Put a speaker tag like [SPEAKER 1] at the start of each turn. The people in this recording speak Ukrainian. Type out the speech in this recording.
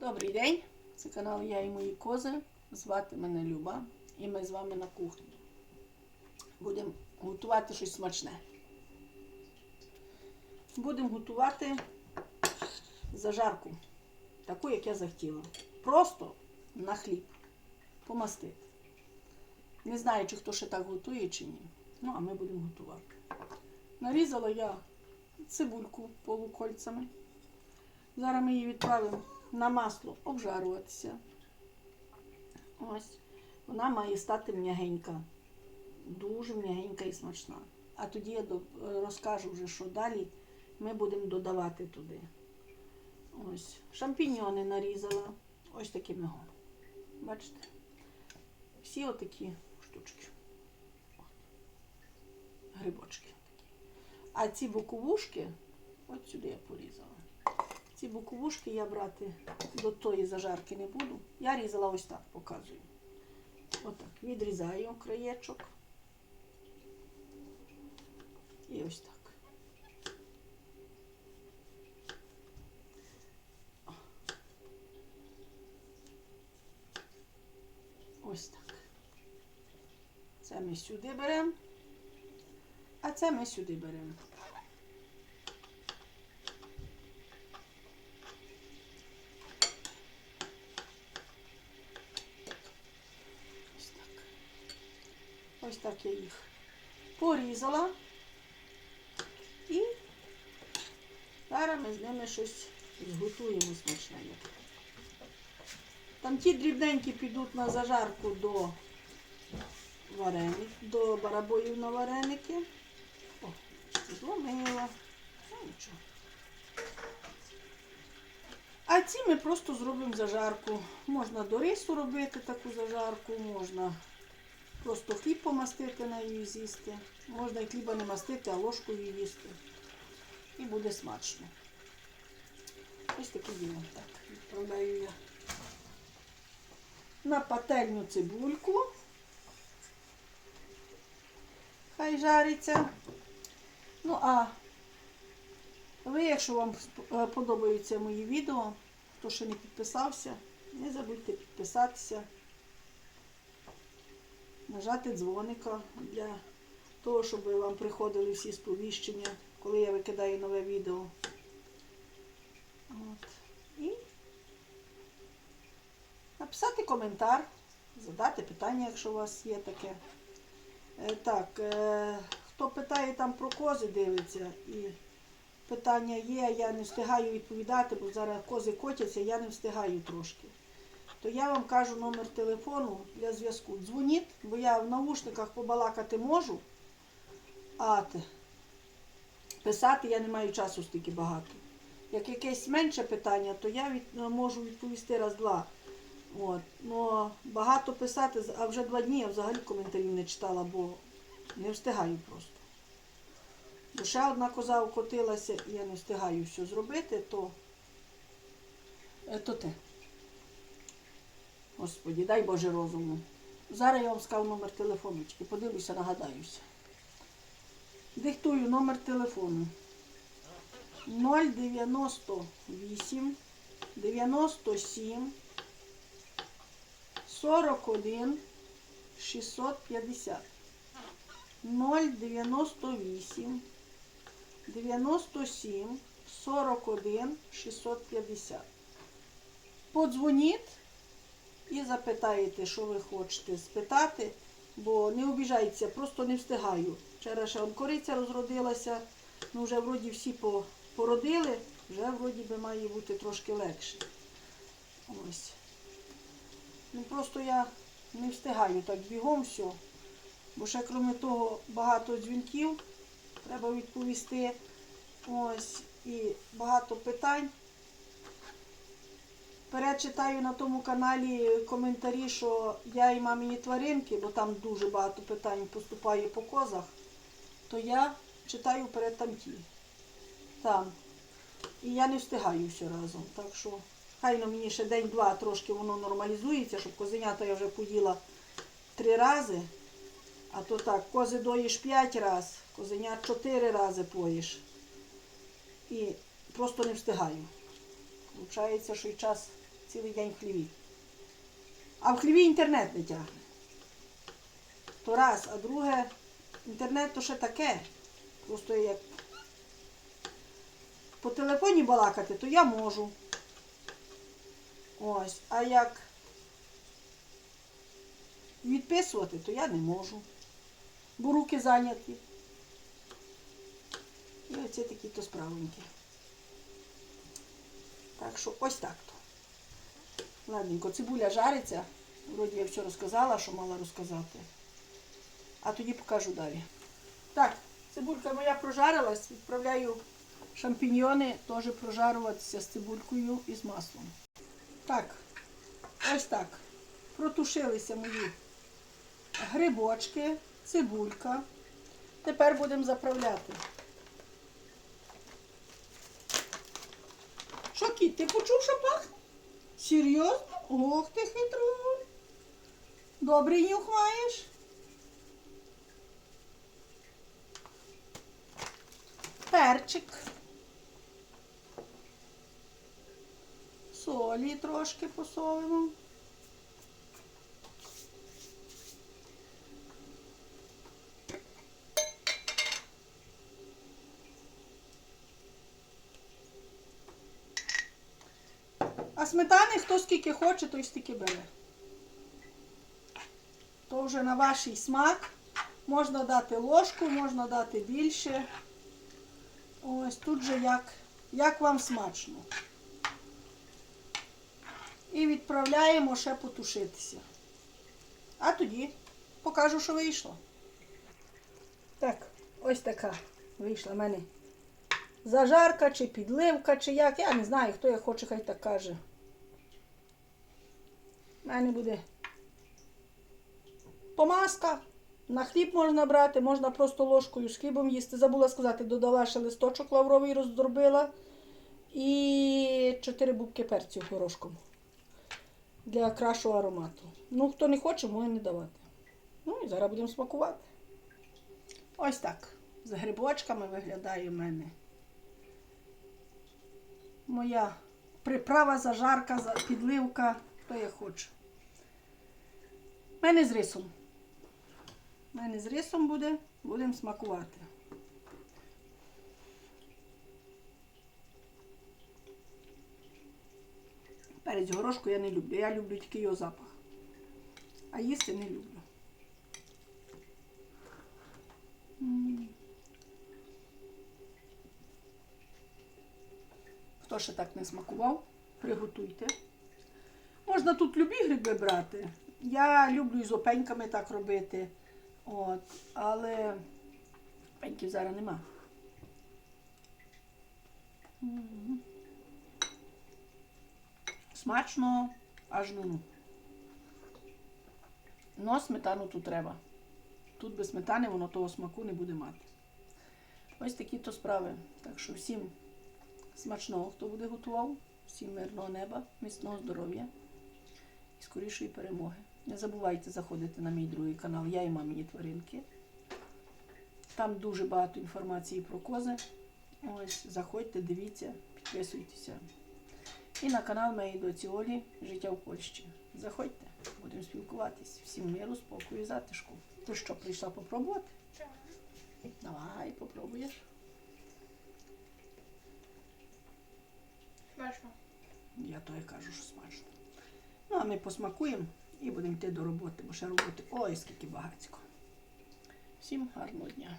[SPEAKER 1] Добрий день! Це канал Я і мої кози. Звати мене Люба. І ми з вами на кухні. Будемо готувати щось смачне. Будемо готувати зажарку, таку, як я захотіла. Просто на хліб. Помастити. Не знаю, чи хто ще так готує, чи ні. Ну, а ми будемо готувати. Нарізала я цибульку полукольцями. Зараз ми її відправимо на масло обжарюватися. Ось. Вона має стати м'ягенька. Дуже м'ягенька і смачна. А тоді я розкажу вже, що далі ми будемо додавати туди. Ось. Шампіньйони нарізала. Ось такими. Бачите? Всі отакі штучки. Грибочки. А ці боковушки, от сюди я порізала. Ці боковушки я брати до тої зажарки не буду. Я різала ось так, показую. Отак. Відрізаю краєчок. І ось так. Ось так. Це ми сюди беремо, а це ми сюди беремо. Ось так. Ось так я їх порізала. І зараз ми з ними щось зготуємо смачненьке. Там ті дрібненькі підуть на зажарку до вареник, до барабоїв на вареники. О, зломила. Ну нічого. А ці ми просто зробимо зажарку. Можна до рису робити таку зажарку, можна просто хліб помастити на її з'їсти. Можна і хліба не мастити, а ложкою їсти. І буде смачно. Ось таке діло. Так, відправляю я на пательню цибульку. Хай жариться. Ну, а ви, якщо вам е, подобаються мої відео, хто ще не підписався, не забудьте підписатися, нажати дзвоника для того, щоб вам приходили всі сповіщення, коли я викидаю нове відео. От. І написати коментар, задати питання, якщо у вас є таке. Е, Так, е, хто питає там про кози, дивиться, і питання є, я не встигаю відповідати, бо зараз кози котяться, я не встигаю трошки. То я вам кажу номер телефону для зв'язку. Дзвоніть, бо я в наушниках побалакати можу, а писати я не маю часу стільки багато. Як якесь менше питання, то я від, можу відповісти раз-два. От. Но багато писати, а вже два дні я взагалі коментарів не читала, бо не встигаю просто. Бо одна коза окотилася, і я не встигаю все зробити, то, е, то те. Господі, дай Боже розуму. Зараз я вам скажу номер телефону, тільки подивлюся, нагадаюся. Диктую номер телефону 098 97 41 650 098 97 41 650. Подзвоніть і запитаєте, що ви хочете спитати, бо не обіжайтеся, просто не встигаю. Вчора ще он кориця розродилася, ну вже вроді всі породили, вже вроді би має бути трошки легше. Ось. Ну просто я не встигаю так бігом все. Бо ще крім того багато дзвінків треба відповісти. Ось і багато питань. Перечитаю на тому каналі коментарі, що я і мамині тваринки, бо там дуже багато питань поступає по козах, то я читаю перед там ті. Там. І я не встигаю все разом. Так що хай на мені ще день-два трошки воно нормалізується, щоб козенята я вже поїла три рази. А то так, кози доїш п'ять разів, козенят чотири рази поїш. І просто не встигаю. Получається, що й час цілий день в хліві. А в хліві інтернет не тягне. То раз, а друге, інтернет то ще таке. Просто як по телефоні балакати, то я можу. Ось, а як відписувати, то я не можу. Бо руки зайняті. І оце такі то справоньки. Так що ось так то. Ладненько, цибуля жариться. Вроді я все розказала, що мала розказати. А тоді покажу далі. Так, цибулька моя прожарилась, відправляю шампіньйони теж прожарюватися з цибулькою і з маслом. Так, ось так. Протушилися мої грибочки, цибулька. Тепер будемо заправляти. Що, кіт, ти почув, що пахне? Серйозно? Ох ти хитрун. Добрий нюх маєш? Перчик. Солі трошки посолимо. Сметани хто скільки хоче, той стільки бере. То вже на ваш смак. Можна дати ложку, можна дати більше. Ось тут же як, як вам смачно. І відправляємо ще потушитися. А тоді покажу, що вийшло. Так, ось така вийшла в мене зажарка чи підливка, чи як. Я не знаю, хто як хоче, хай так каже. У мене буде помазка. На хліб можна брати, можна просто ложкою з хлібом їсти. Забула сказати, додала ще листочок лавровий, роздробила. І 4 бубки перцю горошком. Для кращого аромату. Ну, хто не хоче, може не давати. Ну і зараз будемо смакувати. Ось так. З грибочками виглядає в мене. Моя приправа, зажарка, підливка, хто я хочу. У мене з рисом. У мене з рисом буде, будемо смакувати. Перець горошку я не люблю. Я люблю тільки його запах. А їсти не люблю. Хто ще так не смакував, приготуйте. Можна тут любі гриби брати. Я люблю із опеньками так робити. От, але пеньків зараз нема. М. Смачно, аж ну. Но сметану тут треба. Тут без сметани воно того смаку не буде мати. Ось такі то справи. Так що всім смачного, хто буде готував, всім мирного неба, міцного здоров'я і скорішої перемоги. Не забувайте заходити на мій другий канал Я і мамині тваринки. Там дуже багато інформації про кози. Ось, заходьте, дивіться, підписуйтеся. І на канал моєї доці Олі Життя в Польщі. Заходьте, будемо спілкуватись. Всім миру, спокою і затишку. Ти що, прийшла попробувати? Давай, попробуєш.
[SPEAKER 2] Смачно.
[SPEAKER 1] Я то і кажу, що смачно. Ну, а ми посмакуємо і будемо йти до роботи, бо ще роботи ой, скільки багатько. Всім гарного дня.